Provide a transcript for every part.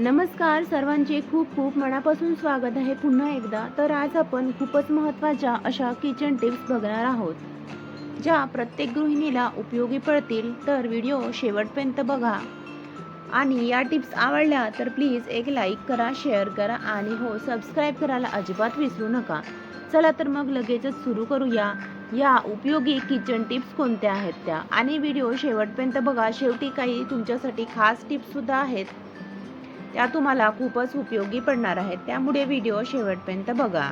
नमस्कार सर्वांचे खूप खूप मनापासून स्वागत आहे पुन्हा एकदा. तर आज आपण खूपच महत्त्वाच्या अशा किचन टिप्स बघणार आहोत ज्या प्रत्येक गृहिणीला उपयोगी पडतील. तर व्हिडिओ शेवटपर्यंत बघा. आणि या टिप्स आवडल्या तर प्लीज एक लाईक करा शेअर करा आणि हो सबस्क्राईब करायला अजिबात विसरू नका. चला तर मग लगेचच सुरू करूया. या उपयोगी किचन टिप्स कोणत्या आहेत त्या? आणि व्हिडिओ शेवटपर्यंत बघा. शेवटी काही तुमच्यासाठी खास टिप्ससुद्धा आहेत. त्या तुम्हाला खूपच उपयोगी पडणार आहेत. त्यामुळे व्हिडिओ शेवटपर्यंत बघा.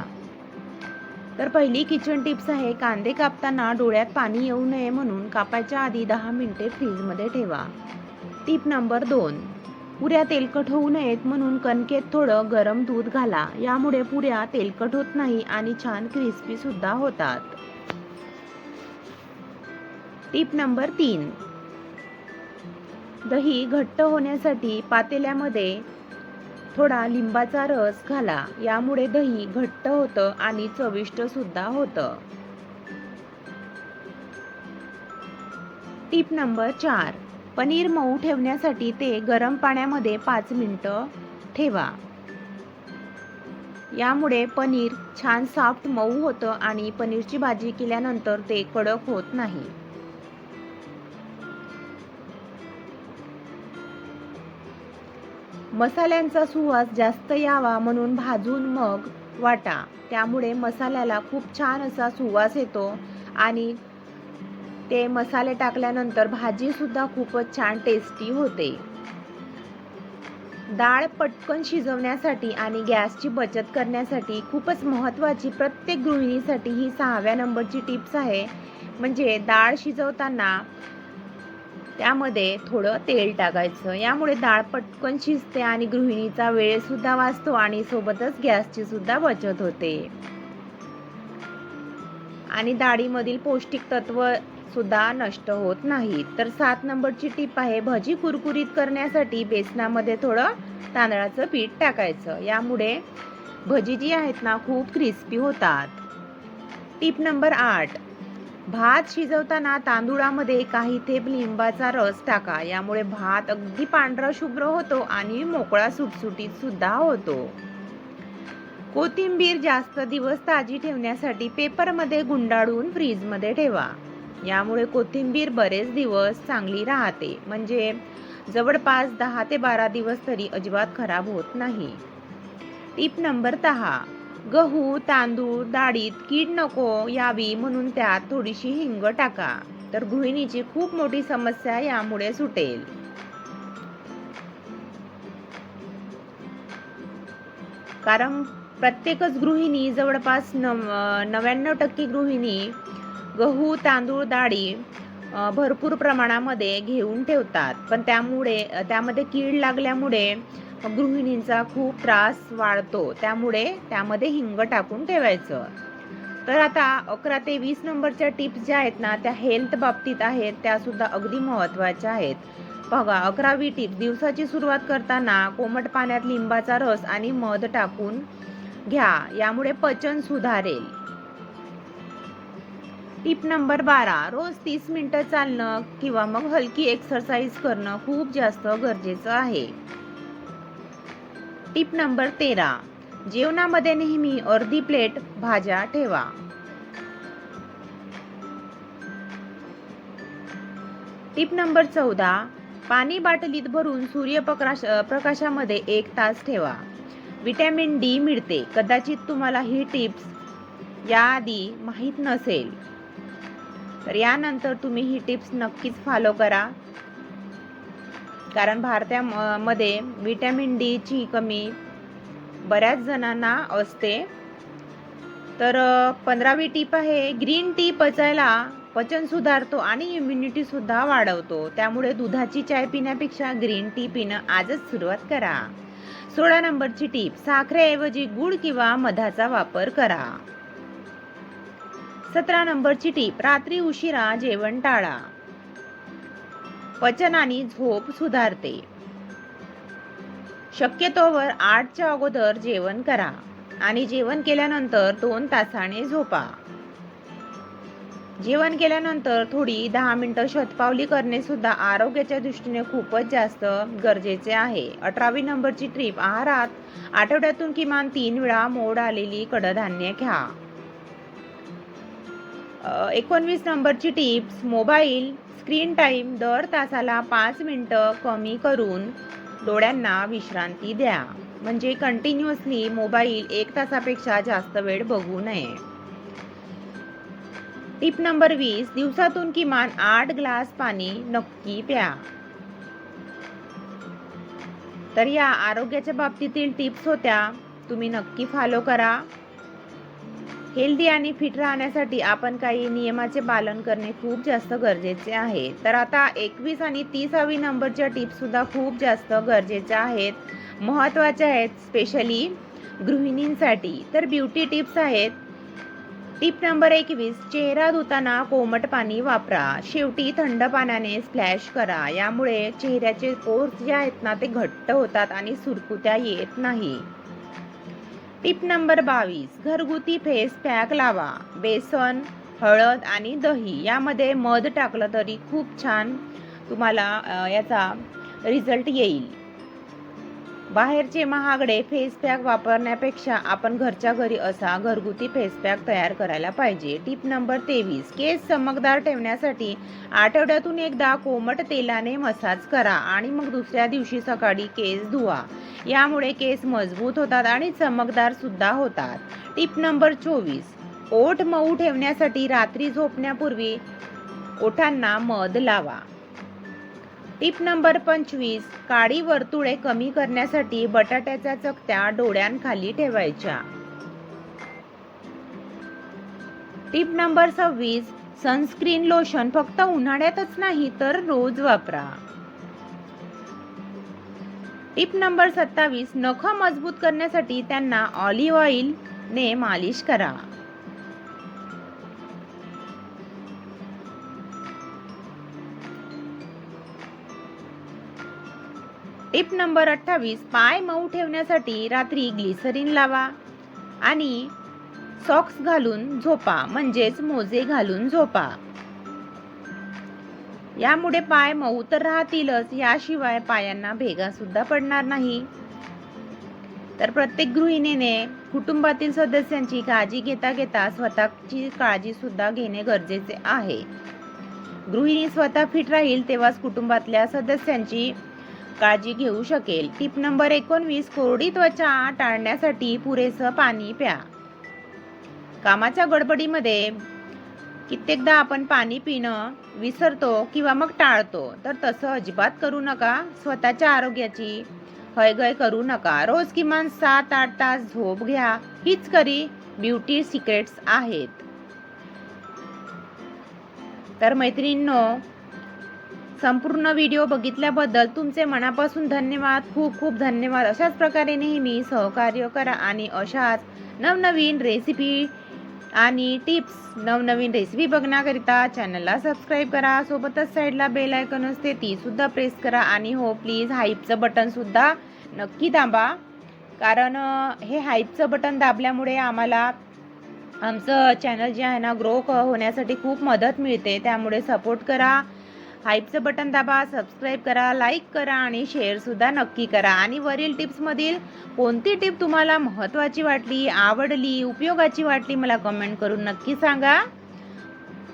तर पहिली किचन टिप्स आहे कांदे कापताना डोळ्यात पाणी येऊ नये म्हणून कापायच्या आधी दहा मिनिटे फ्रीजमध्ये ठेवा. टिप नंबर दोन पुऱ्या तेलकट होऊ नयेत म्हणून कणकेत थोडं गरम दूध घाला. यामुळे पुऱ्या तेलकट होत नाही आणि छान क्रिस्पी सुद्धा होतात. टिप नंबर तीन दही घट्ट होण्यासाठी पातेल्यामध्ये थोडा लिंबाचा रस घाला. यामुळे दही घट्ट होतं आणि चविष्ट सुद्धा होतं. टिप नंबर चार. पनीर मऊ ठेवण्यासाठी ते गरम पाण्यामध्ये पाच मिनटं ठेवा. यामुळे पनीर छान सॉफ्ट मऊ होतं आणि पनीरची भाजी केल्यानंतर ते कडक होत नाही. मसाल्यांचा सुवास जास्त यावा म्हणून भाजून मग वाटा. त्यामुळे मसाल्याला खूप छान असा सुवास येतो आणि ते मसाले टाकल्यानंतर भाजीसुद्धा खूपच छान टेस्टी होते. डाळ पटकन शिजवण्यासाठी आणि गॅसची बचत करण्यासाठी खूपच महत्त्वाची प्रत्येक गृहिणीसाठी ही सहाव्या नंबरची टिप्स आहे. म्हणजे डाळ शिजवताना त्यामध्ये थोडं तेल टाकायचं. यामुळे डाळ पटकन शिजते आणि गृहिणीचा वेळसुद्धा वाचतो आणि सोबतच गॅसची सुद्धा बचत होते. आणि डाळीमधील पौष्टिक तत्व सुद्धा नष्ट होत नाहीत तर सात नंबरची टीप आहे भजी कुरकुरीत करण्यासाठी बेसनामध्ये थोडं तांदळाचं पीठ टाकायचं. यामुळे भजी जी आहेत ना खूप क्रिस्पी होतात. टीप नंबर आठ भात शिजवताना तांदूळामध्ये काही थेंब लिंबाचा रस टाका. यामुळे भात अगदी पांढरा शुभ्र होतो आणि मोकळा सुटसुटीत सुद्धा होतो. कोथिंबीर जास्त दिवस ताजी ठेवण्यासाठी पेपरमध्ये गुंडाळून फ्रीजमध्ये ठेवा. यामुळे कोथिंबीर बरेच दिवस चांगली राहते. म्हणजे जवळपास दहा ते बारा दिवस तरी अजिबात खराब होत नाही. टीप नंबर दहा. गहू तांदूळ डाळीत कीड नको यावी म्हणून त्यात थोडीशी हिंग टाका. तर गृहिणीची खूप मोठी समस्या यामुळे सुटेल. कारण प्रत्येकच गृहिणी जवळपास नव नव्याण्णव टक्के गृहिणी गहू तांदूळ डाळी भरपूर प्रमाणामध्ये घेऊन ठेवतात. पण त्यामुळे त्यामध्ये कीड लागल्यामुळे गृहिणींचा खूप त्रास वाढतो. त्यामुळे त्यामध्ये हिंग टाकून ठेवायचं. तर आता अकरा ते वीस नंबरच्या टिप्स ज्या आहेत ना त्या हेल्थ बाबतीत आहेत त्या सुद्धा अगदी महत्त्वाच्या आहेत. बघा अकरावी टिप दिवसाची सुरुवात करताना कोमट पाण्यात लिंबाचा रस आणि मध टाकून घ्या. यामुळे पचन सुधारेल. टिप नंबर बारा रोज तीस मिनिटं चालणं किंवा मग हलकी एक्सरसाइज करणं खूप जास्त गरजेचं आहे. टिप नंबर तेरा. जेवणामध्ये नेहमी अर्धी प्लेट भाज्या ठेवा. टिप नंबर चौदा. पाणी बाटलीत भरून सूर्यप्रकाश प्रकाशामध्ये एक तास ठेवा. विटॅमिन डी मिळते. कदाचित तुम्हाला ही टिप्स याआधी माहीत नसेल. तर यानंतर तुम्ही ही टिप्स नक्कीच फॉलो करा. कारण भारतामध्ये व्हिटॅमिन डीची कमी बऱ्याच जणांना असते. तर पंधरावी टीप आहे ग्रीन टी पचायला पचन सुधारतो आणि इम्युनिटी सुद्धा वाढवतो. त्यामुळे दुधाची चाय पिण्यापेक्षा ग्रीन टी पिणं आजच सुरुवात करा. सोळा नंबरची टीप साखरेऐवजी गुळ किंवा मधाचा वापर करा. सतरा नंबरची टीप रात्री उशिरा जेवण टाळा. पचनाने आणि झोप सुधारते. शक्यतोवर आठच्या अगोदर जेवण करा आणि जेवण केल्यानंतर दोन तासाने झोपा. जेवण केल्यानंतर थोडी दहा मिनिटं शतपावली करणे सुद्धा आरोग्याच्या दृष्टीने खूपच जास्त गरजेचे आहे. अठरावी नंबरची ट्रीप आहारात आठवड्यातून किमान तीन वेळा मोड आलेली कडधान्य घ्या. एकोणवीस नंबरची टिप्स मोबाईल स्क्रीन टाईम दर तासाला पाच मिनटं कमी करून डोळ्यांना विश्रांती द्या. म्हणजे कंटिन्युअसली मोबाईल एक तासापेक्षा जास्त वेळ बघू नये. टिप नंबर वीस दिवसातून किमान आठ ग्लास पाणी नक्की प्या. तर या आरोग्याच्या बाबतीतील टिप्स होत्या. तुम्ही नक्की फॉलो करा. हेल्दी आणि फिट राहण्यासाठी आपण काही नियमाचे पालन करणे खूप जास्त गरजेचे आहे. तर आता एकवीस आणि तीसावी नंबरच्या टिप्ससुद्धा खूप जास्त गरजेच्या आहेत. महत्त्वाच्या आहेत स्पेशली गृहिणींसाठी. तर ब्युटी टिप्स आहेत. टिप नंबर एकवीस चेहरा धुताना कोमट पाणी वापरा. शेवटी थंड पाण्याने स्प्लॅश करा. यामुळे चेहऱ्याचे कोर्स जे आहेत ना ते घट्ट होतात आणि सुरकुत्या येत नाही. टिप नंबर बावीस घरगुती फेस पॅक लावा. बेसन हळद आणि दही यामध्ये मध टाकलं तरी खूप छान तुम्हाला याचा रिझल्ट येईल. बाहेरचे महागडे फेस पॅक वापरण्यापेक्षा आपण घरच्या घरी असा घरगुती फेस पॅक तयार करायला पाहिजे. टिप नंबर तेवीस. केस चमकदार ठेवण्यासाठी आठवड्यातून एकदा कोमट तेलाने मसाज करा आणि मग दुसऱ्या दिवशी सकाळी केस धुवा. यामुळे केस मजबूत होतात आणि चमकदार सुद्धा होतात. टिप नंबर चोवीस. ओठ मऊ ठेवण्यासाठी रात्री झोपण्यापूर्वी ओठांना मध लावा. टिप नंबर पंचवीस काळी वर्तुळे कमी करण्यासाठी बटाट्याच्या चकत्या डोळ्यांखाली ठेवायच्या. टिप नंबर सव्वीस सनस्क्रीन लोशन फक्त उन्हाळ्यातच नाही तर रोज वापरा. टिप नंबर सत्तावीस नख मजबूत करण्यासाठी त्यांना ऑलिव्ह ऑइल ने मालिश करा. टिप नंबर अठ्ठावीस पाय मऊ ठेवण्यासाठी रात्री ग्लिसरीन लावा आणि सॉक्स घालून झोपा म्हणजेच मोजे घालून झोपा. यामुळे पाय मऊ तर राहतीलच याशिवाय पायांना भेगा सुद्धा पडणार नाही. तर प्रत्येक गृहिणीने कुटुंबातील सदस्यांची काळजी घेता घेता स्वतःची काळजी सुद्धा घेणे गरजेचे आहे. गृहिणी स्वतः फिट राहील तेव्हाच कुटुंबातल्या सदस्यांची काळजी घेऊ शकेल. टिप नंबर एकोणवीस कोरडी त्वचा टाळण्यासाठी पुरेसं पाणी प्या. कामाच्या गडबडीमध्ये कित्येकदा आपण पाणी पिणं विसरतो किंवा मग टाळतो. तर तसं अजिबात करू नका. स्वतःच्या आरोग्याची हयगय करू नका. रोज किमान सात आठ तास झोप घ्या. हीच खरी ब्युटी सिक्रेट्स आहेत. तर मैत्रिणींनो संपूर्ण व्हिडिओ बघितल्याबद्दल तुमचे मनापासून धन्यवाद. खूप खूप धन्यवाद. अशाच प्रकारे नेहमी सहकार्य करा आणि अशाच नवनवीन रेसिपी आणि टिप्स नवनवीन रेसिपी बघण्याकरिता चॅनलला सबस्क्राईब करा. सोबतच साईडला बेल आयकॉन असते तीसुद्धा प्रेस करा. आणि हो प्लीज हाईपचं बटनसुद्धा नक्की दाबा. कारण हे हाईपचं बटन दाबल्यामुळे आम्हाला आमचं चॅनल जे आहे ना ग्रो होण्यासाठी खूप मदत मिळते. त्यामुळे सपोर्ट करा. फाईव्हचं बटन दाबा सबस्क्राईब करा लाईक करा आणि शेअरसुद्धा नक्की करा. आणि वरील टिप्समधील कोणती टिप तुम्हाला महत्त्वाची वाटली आवडली उपयोगाची वाटली मला कमेंट करून नक्की सांगा.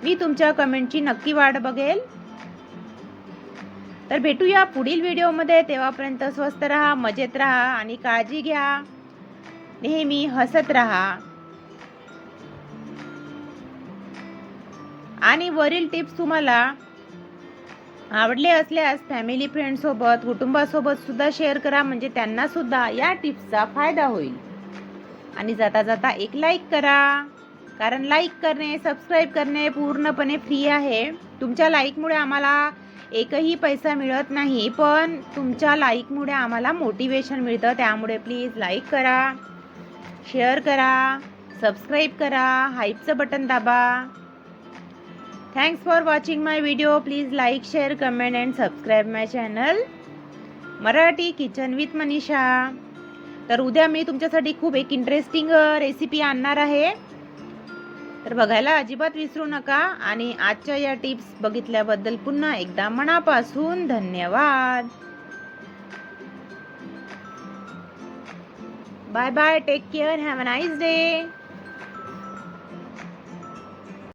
मी तुमच्या कमेंटची नक्की वाट बघेल. तर भेटूया पुढील व्हिडिओमध्ये तेव्हापर्यंत स्वस्त राहा मजेत राहा आणि काळजी घ्या. नेहमी हसत राहा. आणि वरील टिप्स तुम्हाला आवडले असल्यास फॅमिली फ्रेंडसोबत कुटुंबासोबत सुद्धा शेअर करा. म्हणजे त्यांना सुद्धा या टिप्सचा फायदा होईल. आणि जाता जाता एक लाईक करा. कारण लाईक करणे सबस्क्राईब करणे पूर्णपणे फ्री आहे. तुमच्या लाईकमुळे आम्हाला एकही पैसा मिळत नाही पण तुमच्या लाईकमुळे आम्हाला मोटिवेशन मिळतं. त्यामुळे प्लीज लाईक करा शेअर करा सबस्क्राईब करा हाईपचं बटन दाबा. Thanks for watching my video please like share comment and subscribe my channel Marathi kitchen with Manisha तर उद्या मी तुमच्यासाठी खूप एक इंटरेस्टिंग रेसिपी आणणार आहे. तर बघायला अजिबात विसरू नका आणि आजच्या या टिप्स बघितल्याबद्दल पुन्हा एकदा मनापासून धन्यवाद. Bye bye take care have a nice day